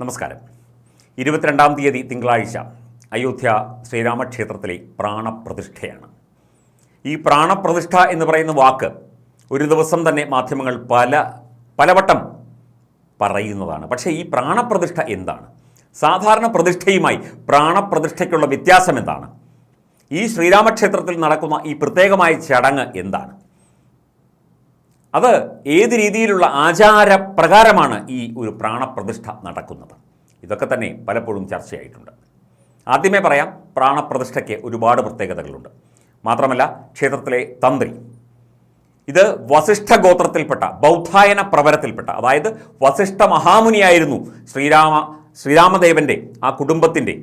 നമസ്കാരം. ഇരുപത്തിരണ്ടാം തീയതി തിങ്കളാഴ്ച അയോധ്യ ശ്രീരാമക്ഷേത്രത്തിലെ പ്രാണപ്രതിഷ്ഠയാണ്. ഈ പ്രാണപ്രതിഷ്ഠ എന്ന് പറയുന്ന വാക്ക് ഒരു ദിവസം തന്നെ മാധ്യമങ്ങൾ പല പലവട്ടം പറയുന്നതാണ്. പക്ഷേ ഈ പ്രാണപ്രതിഷ്ഠ എന്താണ്? സാധാരണ പ്രതിഷ്ഠയുമായി പ്രാണപ്രതിഷ്ഠയ്ക്കുള്ള വ്യത്യാസം എന്താണ്? ഈ ശ്രീരാമക്ഷേത്രത്തിൽ നടക്കുന്ന ഈ പ്രത്യേകമായ ചടങ്ങ് എന്താണ്? അത് ഏത് രീതിയിലുള്ള ആചാരപ്രകാരമാണ് ഈ ഒരു പ്രാണപ്രതിഷ്ഠ നടക്കുന്നത്? ഇതൊക്കെ തന്നെ പലപ്പോഴും ചർച്ചയായിട്ടുണ്ട്. ആദ്യമേ പറയാം പ്രാണപ്രതിഷ്ഠയ്ക്ക് ഒരുപാട് പ്രത്യേകതകളുണ്ട്. മാത്രമല്ല ക്ഷേത്രത്തിലെ തന്ത്രി ഇത് വസിഷ്ഠ ഗോത്രത്തിൽപ്പെട്ട ബൗദ്ധായന പ്രവരത്തിൽപ്പെട്ട അതായത് വസിഷ്ഠ മഹാമുനിയായിരുന്നു ശ്രീരാമ ശ്രീരാമദേവന്റെ ആ കുടുംബത്തിന്റെ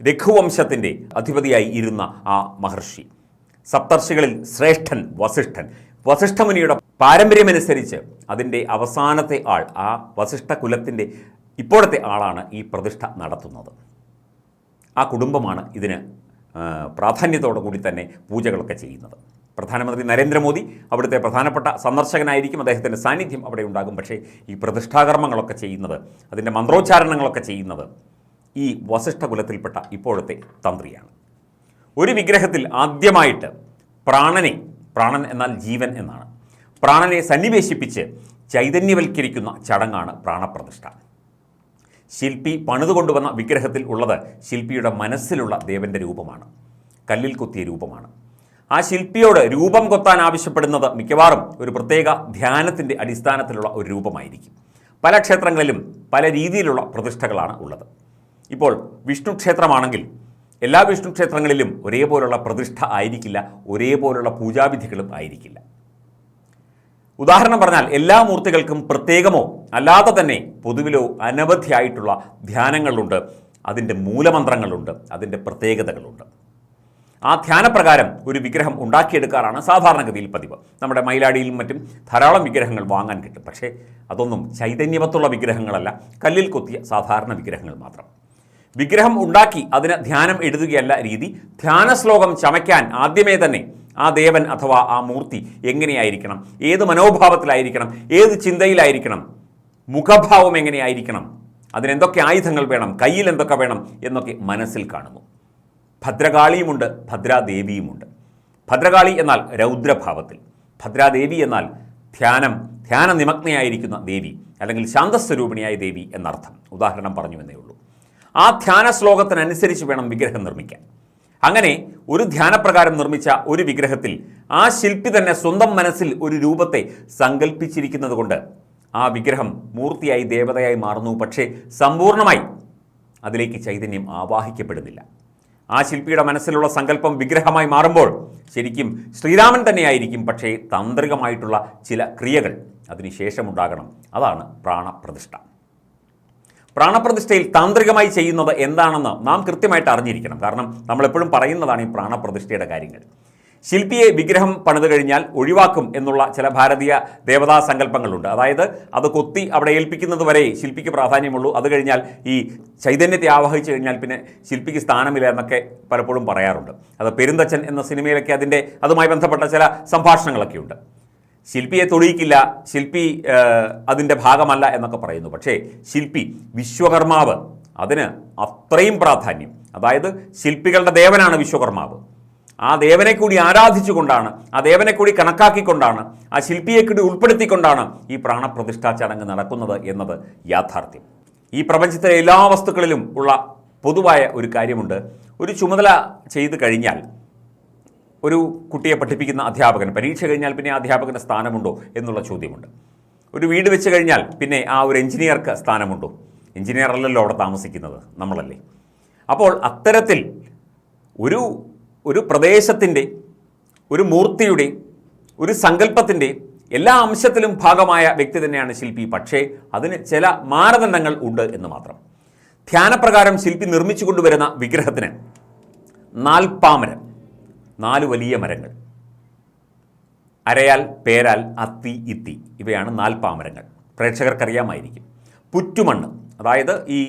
രഘുവംശത്തിന്റെ അധിപതിയായി ഇരുന്ന ആ മഹർഷി. സപ്തർഷികളിൽ ശ്രേഷ്ഠൻ വസിഷ്ഠൻ വസിഷ്ഠമുനിയുടെ പാരമ്പര്യമനുസരിച്ച് അതിന്റെ അവസാനത്തെ ആൾ ആ വസിഷ്ഠ കുലത്തിന്റെ ഇപ്പോഴത്തെ ആളാണ് ഈ പ്രതിഷ്ഠ നടത്തുന്നത്. ആ കുടുംബമാണ് ഇതിന് പ്രാധാന്യത്തോടു കൂടി തന്നെ പൂജകളൊക്കെ ചെയ്യുന്നത്. പ്രധാനമന്ത്രി നരേന്ദ്രമോദി അവിടുത്തെ പ്രധാനപ്പെട്ട സന്ദർശകനായിരിക്കും അദ്ദേഹത്തിന്റെ സാന്നിധ്യം അവിടെ ഉണ്ടാകും. പക്ഷേ ഈ പ്രതിഷ്ഠാകർമ്മങ്ങളൊക്കെ ചെയ്യുന്നത് അതിന്റെ മന്ത്രോച്ചാരണങ്ങളൊക്കെ ചെയ്യുന്നത് ഈ വസിഷ്ഠ കുലത്തിൽപ്പെട്ട ഇപ്പോഴത്തെ തന്ത്രിയാണ്. ഒരു വിഗ്രഹത്തിൽ ആദ്യമായിട്ട് പ്രാണനെ പ്രാണൻ എന്നാൽ ജീവൻ എന്നാണ്. പ്രാണനെ സന്നിവേശിപ്പിച്ച് ചൈതന്യവൽക്കരിക്കുന്ന ചടങ്ങാണ് പ്രാണപ്രതിഷ്ഠ. ശില്പി പണിതുകൊണ്ടുവന്ന വിഗ്രഹത്തിൽ ഉള്ളത് ശില്പിയുടെ മനസ്സിലുള്ള ദേവന്റെ രൂപമാണ്. കല്ലിൽ കൊത്തിയ രൂപമാണ്. ആ ശില്പിയോട് രൂപം കൊത്താൻ ആവശ്യപ്പെടുന്നത് മിക്കവാറും ഒരു പ്രത്യേക ധ്യാനത്തിന്റെ അടിസ്ഥാനത്തിലുള്ള ഒരു രൂപമായിരിക്കും. പല ക്ഷേത്രങ്ങളിലും പല രീതിയിലുള്ള പ്രതിഷ്ഠകളാണ് ഉള്ളത്. ഇപ്പോൾ വിഷ്ണു ക്ഷേത്രമാണെങ്കിൽ എല്ലാ വിഷ്ണു ക്ഷേത്രങ്ങളിലും ഒരേപോലുള്ള പ്രതിഷ്ഠ ആയിരിക്കില്ല ഒരേപോലുള്ള പൂജാവിധികളും ആയിരിക്കില്ല. ഉദാഹരണം പറഞ്ഞാൽ എല്ലാ മൂർത്തികൾക്കും പ്രത്യേകമോ അല്ലാതെ തന്നെ പൊതുവിലോ അനവധിയായിട്ടുള്ള ധ്യാനങ്ങളുണ്ട് അതിന്റെ മൂലമന്ത്രങ്ങളുണ്ട് അതിന്റെ പ്രത്യേകതകളുണ്ട്. ആ ധ്യാനപ്രകാരം ഒരു വിഗ്രഹം ഉണ്ടാക്കിയെടുക്കാറാണ് സാധാരണഗതിയിൽ പതിവ്. നമ്മുടെ മയിലാടിയിലും മറ്റും ധാരാളം വിഗ്രഹങ്ങൾ വാങ്ങാൻ കിട്ടും. പക്ഷേ അതൊന്നും ചൈതന്യവത്തുള്ള വിഗ്രഹങ്ങളല്ല കല്ലിൽ കൊത്തിയ സാധാരണ വിഗ്രഹങ്ങൾ മാത്രം. വിഗ്രഹം ഉണ്ടാക്കി അതിന് ധ്യാനം എഴുതുകയല്ല രീതി. ധ്യാന ശ്ലോകം ചമയ്ക്കാൻ ആദ്യമേ തന്നെ ആ ദേവൻ അഥവാ ആ മൂർത്തി എങ്ങനെയായിരിക്കണം? ഏത് മനോഭാവത്തിലായിരിക്കണം? ഏത് ചിന്തയിലായിരിക്കണം? മുഖഭാവം എങ്ങനെയായിരിക്കണം? അതിനെന്തൊക്കെ ആയുധങ്ങൾ വേണം? കയ്യിൽ എന്തൊക്കെ വേണം? എന്നൊക്കെ മനസ്സിൽ കാണുന്നു. ഭദ്രകാളിയുമുണ്ട് ഭദ്രാദേവിയുമുണ്ട്. ഭദ്രകാളി എന്നാൽ രൗദ്രഭാവത്തിൽ. ഭദ്രാദേവി എന്നാൽ ധ്യാനം ധ്യാന നിമഗ്നയായിരിക്കുന്ന ദേവി അല്ലെങ്കിൽ ശാന്തസ്വരൂപിണിയായ ദേവി എന്നർത്ഥം. ഉദാഹരണം പറഞ്ഞു എന്നേ ഉള്ളൂ. ആ ധ്യാന ശ്ലോകത്തിനനുസരിച്ച് വേണം വിഗ്രഹം നിർമ്മിക്കാൻ. അങ്ങനെ ഒരു ധ്യാനപ്രകാരം നിർമ്മിച്ച ഒരു വിഗ്രഹത്തിൽ ആ ശില്പി തന്നെ സ്വന്തം മനസ്സിൽ ഒരു രൂപത്തെ സങ്കല്പിച്ചിരിക്കുന്നത് കൊണ്ട് ആ വിഗ്രഹം മൂർത്തിയായി ദേവതയായി മാറുന്നു. പക്ഷേ സമ്പൂർണമായി അതിലേക്ക് ചൈതന്യം ആവാഹിക്കപ്പെടുന്നില്ല. ആ ശില്പിയുടെ മനസ്സിലുള്ള സങ്കല്പം വിഗ്രഹമായി മാറുമ്പോൾ ശരിക്കും ശ്രീരാമൻ തന്നെയായിരിക്കും. പക്ഷേ തന്ത്രികമായിട്ടുള്ള ചില ക്രിയകൾ അതിനുശേഷമുണ്ടാകണം. അതാണ് പ്രാണപ്രതിഷ്ഠ. പ്രാണപ്രതിഷ്ഠയിൽ താന്ത്രികമായി ചെയ്യുന്നത് എന്താണെന്ന് നാം കൃത്യമായിട്ട് അറിഞ്ഞിരിക്കണം. കാരണം നമ്മളെപ്പോഴും പറയുന്നതാണ് ഈ പ്രാണപ്രതിഷ്ഠയുടെ കാര്യങ്ങൾ. ശില്പിയെ വിഗ്രഹം പണിത് കഴിഞ്ഞാൽ ഒഴിവാക്കും എന്നുള്ള ചില ഭാരതീയ ദേവതാ സങ്കല്പങ്ങളുണ്ട്. അതായത് അത് കൊത്തി അവിടെ ഏൽപ്പിക്കുന്നത് വരെ ശില്പിക്ക് പ്രാധാന്യമുള്ളൂ. അത് കഴിഞ്ഞാൽ ഈ ചൈതന്യത്തെ ആവാഹിച്ചു കഴിഞ്ഞാൽ പിന്നെ ശില്പിക്ക് സ്ഥാനമില്ല എന്നൊക്കെ പലപ്പോഴും പറയാറുണ്ട്. അത് പെരുന്തച്ചൻ എന്ന സിനിമയിലൊക്കെ അതിന്റെ അതുമായി ബന്ധപ്പെട്ട ചില സംഭാഷണങ്ങളൊക്കെ ഉണ്ട് ശില്പിയെ തൊഴിയിക്കില്ല ശില്പി അതിന്റെ ഭാഗമല്ല എന്നൊക്കെ പറയുന്നു. പക്ഷേ ശില്പി വിശ്വകർമാവ് അതിന് അത്രയും പ്രാധാന്യം. അതായത് ശില്പികളുടെ ദേവനാണ് വിശ്വകർമാവ്. ആ ദേവനെ കൂടി ആരാധിച്ചുകൊണ്ടാണ് ആ ദേവനെ കൂടി കണക്കാക്കിക്കൊണ്ടാണ് ആ ശില്പിയെ കൂടി ഉൾപ്പെടുത്തിക്കൊണ്ടാണ് ഈ പ്രാണപ്രതിഷ്ഠാ ചടങ്ങ് നടക്കുന്നത് എന്നത് യാഥാർത്ഥ്യം. ഈ പ്രപഞ്ചത്തിലെ എല്ലാ വസ്തുക്കളിലും ഉള്ള പൊതുവായ ഒരു കാര്യമുണ്ട്. ഒരു ചുമതല ചെയ്തു കഴിഞ്ഞാൽ ഒരു കുട്ടിയെ പഠിപ്പിക്കുന്ന അധ്യാപകൻ പരീക്ഷ കഴിഞ്ഞാൽ പിന്നെ ആ അധ്യാപകന് സ്ഥാനമുണ്ടോ എന്നുള്ള ചോദ്യമുണ്ട്. ഒരു വീട് വെച്ച് കഴിഞ്ഞാൽ പിന്നെ ആ ഒരു എഞ്ചിനീയർക്ക് സ്ഥാനമുണ്ടോ? എഞ്ചിനീയർ അല്ലല്ലോ അവിടെ താമസിക്കുന്നത് നമ്മളല്ലേ. അപ്പോൾ അത്തരത്തിൽ ഒരു ഒരു പ്രദേശത്തിന്റെ ഒരു മൂർത്തിയുടെ ഒരു സങ്കല്പത്തിന്റെ എല്ലാ അംശത്തിലും ഭാഗമായ വ്യക്തി തന്നെയാണ് ശില്പി. പക്ഷേ അതിന് ചില മാനദണ്ഡങ്ങൾ ഉണ്ട് എന്ന് മാത്രം. ധ്യാനപ്രകാരം ശില്പി നിർമ്മിച്ചു കൊണ്ടുവരുന്ന വിഗ്രഹത്തിന് നാൽപ്പാമരം. നാല് വലിയ മരങ്ങൾ. അരയാൽ പേരാൽ അത്തി ഇത്തി. ഇവയാണ് നാൽപ്പാമരങ്ങൾ പ്രേക്ഷകർക്കറിയാമായിരിക്കും. പുറ്റുമണ്ണ് അതായത് ഈ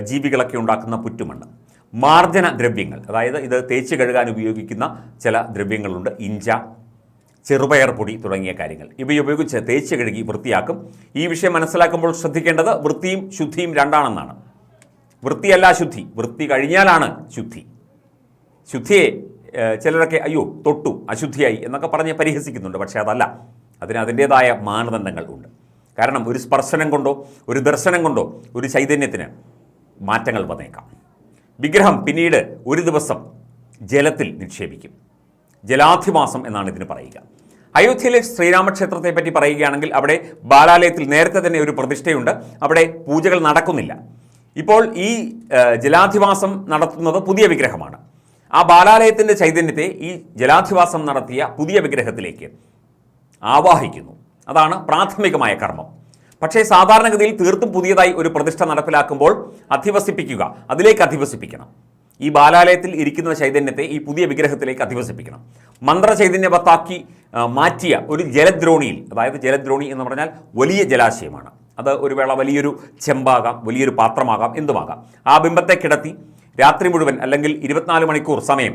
ജീവികളൊക്കെ ഉണ്ടാക്കുന്ന പുറ്റുമണ്ണ്. മാർജന ദ്രവ്യങ്ങൾ അതായത് ഇത് തേച്ച് കഴുകാൻ ഉപയോഗിക്കുന്ന ചില ദ്രവ്യങ്ങളുണ്ട്. ഇഞ്ച ചെറുപയർ പൊടി തുടങ്ങിയ കാര്യങ്ങൾ. ഇവയുപയോഗിച്ച് തേച്ച് കഴുകി വൃത്തിയാക്കും. ഈ വിഷയം മനസ്സിലാക്കുമ്പോൾ ശ്രദ്ധിക്കേണ്ടത് വൃത്തിയും ശുദ്ധിയും രണ്ടാണെന്നാണ്. വൃത്തിയല്ല ശുദ്ധി. വൃത്തി കഴിഞ്ഞാലാണ് ശുദ്ധി. ശുദ്ധിയെ ചിലരൊക്കെ അയ്യോ തൊട്ടു അശുദ്ധിയായി എന്നൊക്കെ പറഞ്ഞ് പരിഹസിക്കുന്നുണ്ട്. പക്ഷേ അതല്ല. അതിന് അതിന്റേതായ മാനദണ്ഡങ്ങൾ ഉണ്ട്. കാരണം ഒരു സ്പർശനം കൊണ്ടോ ഒരു ദർശനം കൊണ്ടോ ഒരു ചൈതന്യത്തിന് മാറ്റങ്ങൾ വന്നേക്കാം. വിഗ്രഹം പിന്നീട് ഒരു ദിവസം ജലത്തിൽ നിക്ഷേപിക്കും. ജലാധിമാസം എന്നാണ് ഇതിന് പറയുക. അയോധ്യയിലെ ശ്രീരാമക്ഷേത്രത്തെ പറ്റി പറയുകയാണെങ്കിൽ അവിടെ ബാലാലയത്തിൽ നേരത്തെ തന്നെ ഒരു പ്രതിഷ്ഠയുണ്ട്. അവിടെ പൂജകൾ നടക്കുന്നില്ല. ഇപ്പോൾ ഈ ജലാധിവാസം നടത്തുന്നത് പുതിയ വിഗ്രഹമാണ്. ആ ബാലാലയത്തിന്റെ ചൈതന്യത്തെ ഈ ജലാധിവാസം നടത്തിയ പുതിയ വിഗ്രഹത്തിലേക്ക് ആവാഹിക്കുന്നു. അതാണ് പ്രാഥമികമായ കർമ്മം. പക്ഷേ സാധാരണഗതിയിൽ തീർത്തും പുതിയതായി ഒരു പ്രതിഷ്ഠ നടപ്പിലാക്കുമ്പോൾ അധിവസിപ്പിക്കുക അതിലേക്ക് അധിവസിപ്പിക്കണം. ഈ ബാലാലയത്തിൽ ഇരിക്കുന്ന ചൈതന്യത്തെ ഈ പുതിയ വിഗ്രഹത്തിലേക്ക് അധിവസിപ്പിക്കണം. മന്ത്ര ചൈതന്യവത്താക്കി ആ, മാറ്റിയ ഒരു ജലദ്രോണിയിൽ അതായത് ജലദ്രോണി എന്ന് പറഞ്ഞാൽ വലിയ ജലാശയമാണ്. അത് ഒരു വേള വലിയൊരു ചെമ്പാകാം വലിയൊരു പാത്രമാകാം എന്തുമാകാം. ആ ബിംബത്തെ കിടത്തി രാത്രി മുഴുവൻ അല്ലെങ്കിൽ ഇരുപത്തിനാല് മണിക്കൂർ സമയം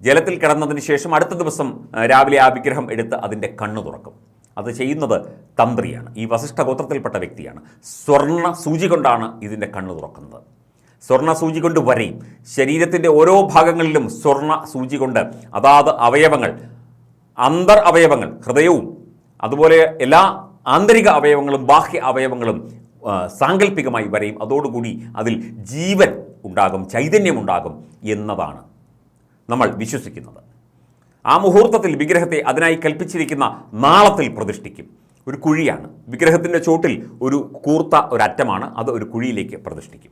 ജലത്തിൽ കിടന്നതിന് ശേഷം അടുത്ത ദിവസം രാവിലെ ആ വിഗ്രഹം എടുത്ത് അതിന്റെ കണ്ണ് തുറക്കും. അത് ചെയ്യുന്നത് തന്ത്രിയാണ്. ഈ വസിഷ്ഠ ഗോത്രത്തിൽപ്പെട്ട വ്യക്തിയാണ്. സ്വർണ സൂചി കൊണ്ടാണ് ഇതിന്റെ കണ്ണ് തുറക്കുന്നത്. സ്വർണ സൂചി കൊണ്ട് വരയും. ശരീരത്തിന്റെ ഓരോ ഭാഗങ്ങളിലും സ്വർണ സൂചി കൊണ്ട് അതാത് അവയവങ്ങൾ അന്തർ അവയവങ്ങൾ ഹൃദയവും അതുപോലെ എല്ലാ ആന്തരിക അവയവങ്ങളും ബാഹ്യ അവയവങ്ങളും സാങ്കല്പികമായി വരയും. അതോടുകൂടി അതിൽ ജീവൻ ഉണ്ടാകും ചൈതന്യമുണ്ടാകും എന്നതാണ് നമ്മൾ വിശ്വസിക്കുന്നത്. ആ മുഹൂർത്തത്തിൽ വിഗ്രഹത്തെ അതിനായി കൽപ്പിച്ചിരിക്കുന്ന നാളത്തിൽ പ്രതിഷ്ഠിക്കും. ഒരു കുഴിയാണ്. വിഗ്രഹത്തിന്റെ ചോട്ടിൽ ഒരു കൂർത്ത ഒരറ്റമാണ്. അത് ഒരു കുഴിയിലേക്ക് പ്രതിഷ്ഠിക്കും.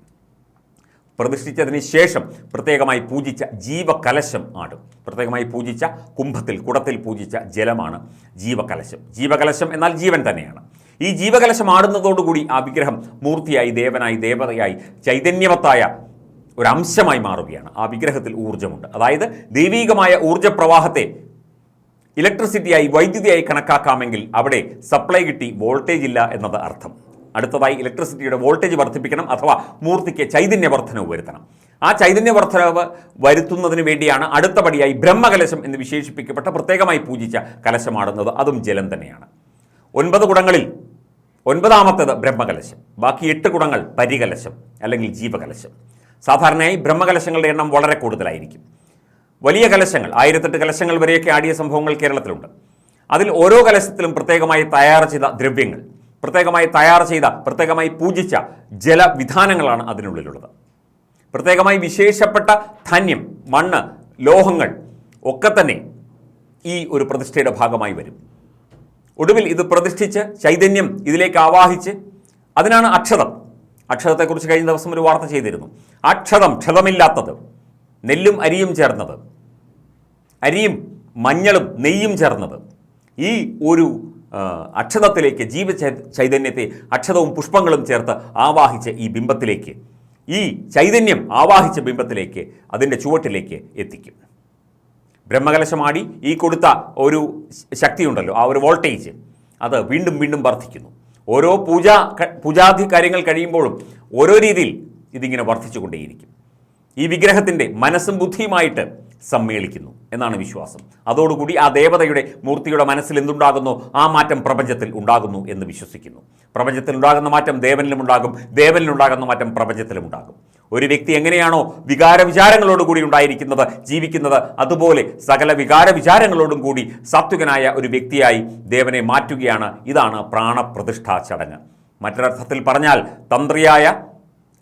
പ്രതിഷ്ഠിച്ചതിന് ശേഷം പ്രത്യേകമായി പൂജിച്ച ജീവകലശം ആടും. പ്രത്യേകമായി പൂജിച്ച കുംഭത്തിൽ കുടത്തിൽ പൂജിച്ച ജലമാണ് ജീവകലശം. ജീവകലശം എന്നാൽ ജീവൻ തന്നെയാണ്. ഈ ജീവകലശം ആടുന്നതോടുകൂടി ആ വിഗ്രഹം മൂർത്തിയായി ദേവനായി ദേവതയായി ചൈതന്യവത്തായ ഒരു അംശമായി മാറുകയാണ്. ആ വിഗ്രഹത്തിൽ ഊർജമുണ്ട്. അതായത് ദൈവീകമായ ഊർജപ്രവാഹത്തെ ഇലക്ട്രിസിറ്റിയായി വൈദ്യുതിയായി കണക്കാക്കാമെങ്കിൽ അവിടെ സപ്ലൈ കിട്ടി വോൾട്ടേജ് ഇല്ല എന്നത് അർത്ഥം. അടുത്തതായി ഇലക്ട്രിസിറ്റിയുടെ വോൾട്ടേജ് വർദ്ധിപ്പിക്കണം അഥവാ മൂർത്തിക്ക് ചൈതന്യ വർധനവ് വരുത്തണം. ആ ചൈതന്യ വർധനവ് വരുത്തുന്നതിന് വേണ്ടിയാണ് അടുത്ത പടിയായി ബ്രഹ്മകലശം എന്ന് വിശേഷിപ്പിക്കപ്പെട്ട പ്രത്യേകമായി പൂജിച്ച കലശമാടുന്നത്. അതും ജലം തന്നെയാണ്. ഒൻപത് കുടങ്ങളിൽ ഒൻപതാമത്തേത് ബ്രഹ്മകലശം. ബാക്കി എട്ട് കുടങ്ങൾ പരികലശം അല്ലെങ്കിൽ ജീവകലശം. സാധാരണയായി ബ്രഹ്മകലശങ്ങളുടെ എണ്ണം വളരെ കൂടുതലായിരിക്കും. വലിയ കലശങ്ങൾ ആയിരത്തെട്ട് കലശങ്ങൾ വരെയൊക്കെ ആടിയ സംഭവങ്ങൾ കേരളത്തിലുണ്ട്. അതിൽ ഓരോ കലശത്തിലും പ്രത്യേകമായി തയ്യാർ ചെയ്ത ദ്രവ്യങ്ങൾ പ്രത്യേകമായി തയ്യാർ ചെയ്ത പ്രത്യേകമായി പൂജിച്ച ജലവിധാനങ്ങളാണ് അതിനുള്ളിലുള്ളത്. പ്രത്യേകമായി വിശേഷപ്പെട്ട ധാന്യം മണ്ണ് ലോഹങ്ങൾ ഒക്കെ തന്നെ ഈ ഒരു പ്രതിഷ്ഠയുടെ ഭാഗമായി വരും. ഒടുവിൽ ഇത് പ്രതിഷ്ഠിച്ച് ചൈതന്യം ഇതിലേക്ക് ആവാഹിച്ച് അതിനാണ് അക്ഷതം. അക്ഷതത്തെക്കുറിച്ച് കഴിഞ്ഞ ദിവസം ഒരു വാർത്ത ചെയ്തിരുന്നു. അക്ഷതം ക്ഷതമില്ലാത്തത് നെല്ലും അരിയും ചേർന്നത് അരിയും മഞ്ഞളും നെയ്യും ചേർന്നത്. ഈ ഒരു അക്ഷതത്തിലേക്ക് ജീവ ചൈതന്യത്തെ അക്ഷതവും പുഷ്പങ്ങളും ചേർത്ത് ആവാഹിച്ച ഈ ബിംബത്തിലേക്ക് ഈ ചൈതന്യം ആവാഹിച്ച ബിംബത്തിലേക്ക് അതിന്റെ ചുവട്ടിലേക്ക് എത്തിക്കും. ബ്രഹ്മകലശമാടി ഈ കൊടുത്ത ഒരു ശക്തിയുണ്ടല്ലോ ആ ഒരു വോൾട്ടേജ് അത് വീണ്ടും വീണ്ടും വർദ്ധിക്കുന്നു. ഓരോ പൂജ പൂജാധി കാര്യങ്ങൾ കഴിയുമ്പോഴും ഓരോ രീതിയിൽ ഇതിങ്ങനെ വർദ്ധിച്ചുകൊണ്ടേയിരിക്കും. ഈ വിഗ്രഹത്തിന്റെ മനസ്സും ബുദ്ധിയുമായിട്ട് സമ്മേളിക്കുന്നു എന്നാണ് വിശ്വാസം. അതോടുകൂടി ആ ദേവതയുടെ മൂർത്തിയുടെ മനസ്സിൽ എന്തുണ്ടാകുന്നു? ആ മാറ്റം പ്രപഞ്ചത്തിൽ ഉണ്ടാകുന്നു എന്ന് വിശ്വസിക്കുന്നു. പ്രപഞ്ചത്തിൽ ഉണ്ടാകുന്ന മാറ്റം ദേവനിലും ഉണ്ടാകും ദേവനിലുണ്ടാകുന്ന മാറ്റം പ്രപഞ്ചത്തിലും ഉണ്ടാകും. ഒരു വ്യക്തി എങ്ങനെയാണോ വികാര വിചാരങ്ങളോട് കൂടി ഉണ്ടായിരിക്കുന്നത് ജീവിക്കുന്നത് അതുപോലെ സകല വികാര വിചാരങ്ങളോടും കൂടി സാത്വികനായ ഒരു വ്യക്തിയായി ദേവനെ മാറ്റുകയാണ്. ഇതാണ് പ്രാണപ്രതിഷ്ഠാ ചടങ്ങ്. മറ്റൊരർത്ഥത്തിൽ പറഞ്ഞാൽ തന്ത്രിയായ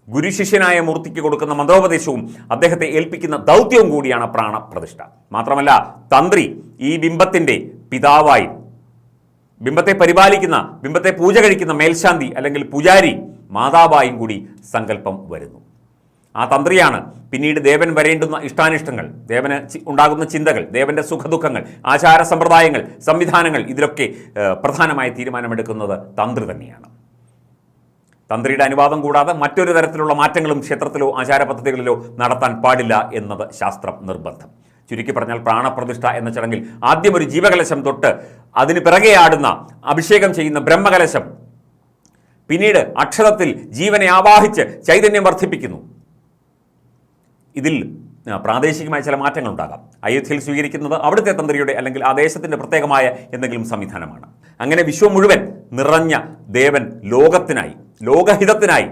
ഗുരുശിഷ്യനായ മൂർത്തിക്ക് കൊടുക്കുന്ന മന്ത്രോപദേശവും അദ്ദേഹത്തെ ഏൽപ്പിക്കുന്ന ദൗത്യവും കൂടിയാണ് പ്രാണപ്രതിഷ്ഠ. മാത്രമല്ല തന്ത്രി ഈ ബിംബത്തിന്റെ പിതാവായി ബിംബത്തെ പരിപാലിക്കുന്ന ബിംബത്തെ പൂജ കഴിക്കുന്ന മേൽശാന്തി അല്ലെങ്കിൽ പൂജാരി മാതാവായും കൂടി സങ്കല്പം വരുന്നു. ആ തന്ത്രിയാണ്. പിന്നീട് ദേവൻ വരേണ്ടുന്ന ഇഷ്ടാനിഷ്ടങ്ങൾ ദേവന് ഉണ്ടാകുന്ന ചിന്തകൾ ദേവന്റെ സുഖദുഃഖങ്ങൾ ആചാര സമ്പ്രദായങ്ങൾ സംവിധാനങ്ങൾ ഇതിലൊക്കെ പ്രധാനമായി തീരുമാനമെടുക്കുന്നത് തന്ത്രി തന്നെയാണ്. തന്ത്രിയുടെ അനുവാദം കൂടാതെ മറ്റൊരു തരത്തിലുള്ള മാറ്റങ്ങളും ക്ഷേത്രത്തിലോ ആചാര പദ്ധതികളിലോ നടത്താൻ പാടില്ല എന്നത് ശാസ്ത്രം നിർബന്ധം. ചുരുക്കി പറഞ്ഞാൽ പ്രാണപ്രതിഷ്ഠ എന്ന ചടങ്ങിൽ ആദ്യം ഒരു ജീവകലശം തൊട്ട് അതിന് പിറകെ ആടുന്ന അഭിഷേകം ചെയ്യുന്ന ബ്രഹ്മകലശം പിന്നീട് അക്ഷരത്തിൽ ജീവനെ ആവാഹിച്ച് ചൈതന്യം വർദ്ധിപ്പിക്കുന്നു. ഇതിൽ പ്രാദേശികമായ ചില മാറ്റങ്ങൾ ഉണ്ടാകാം അയോധ്യയിൽ സ്വീകരിക്കുന്നത് അവിടുത്തെ തന്ത്രിയുടെ അല്ലെങ്കിൽ ആ ദേശത്തിന്റെ പ്രത്യേകമായ എന്തെങ്കിലും സംവിധാനമാണ്. അങ്ങനെ വിശ്വം മുഴുവൻ നിറഞ്ഞ ദേവൻ ലോകത്തിനായി ലോകഹിതത്തിനായി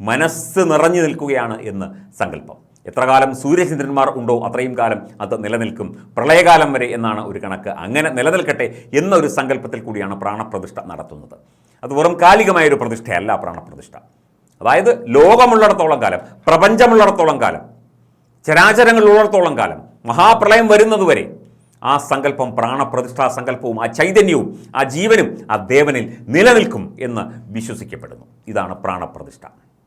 മനസ്സ് നിറഞ്ഞു നിൽക്കുകയാണ് എന്ന് സങ്കല്പം. എത്ര കാലം സൂര്യചന്ദ്രന്മാർ ഉണ്ടോ അത്രയും കാലം അത് നിലനിൽക്കും. പ്രളയകാലം വരെ എന്നാണ് ഒരു കണക്ക്. അങ്ങനെ നിലനിൽക്കട്ടെ എന്നൊരു സങ്കല്പത്തിൽ കൂടിയാണ് പ്രാണപ്രതിഷ്ഠ നടത്തുന്നത്. അത് വെറും കാലികമായ ഒരു പ്രതിഷ്ഠയല്ല പ്രാണപ്രതിഷ്ഠ. അതായത് ലോകമുള്ളിടത്തോളം കാലം പ്രപഞ്ചമുള്ളിടത്തോളം കാലം ചരാചരങ്ങളുള്ളിടത്തോളം കാലം മഹാപ്രളയം വരുന്നതുവരെ ആ സങ്കല്പം പ്രാണപ്രതിഷ്ഠാ സങ്കല്പവും ആ ചൈതന്യവും ആ ജീവനും ആ ദേവനിൽ നിലനിൽക്കും എന്ന് വിശ്വസിക്കപ്പെടുന്നു. ഇതാണ് പ്രാണപ്രതിഷ്ഠ.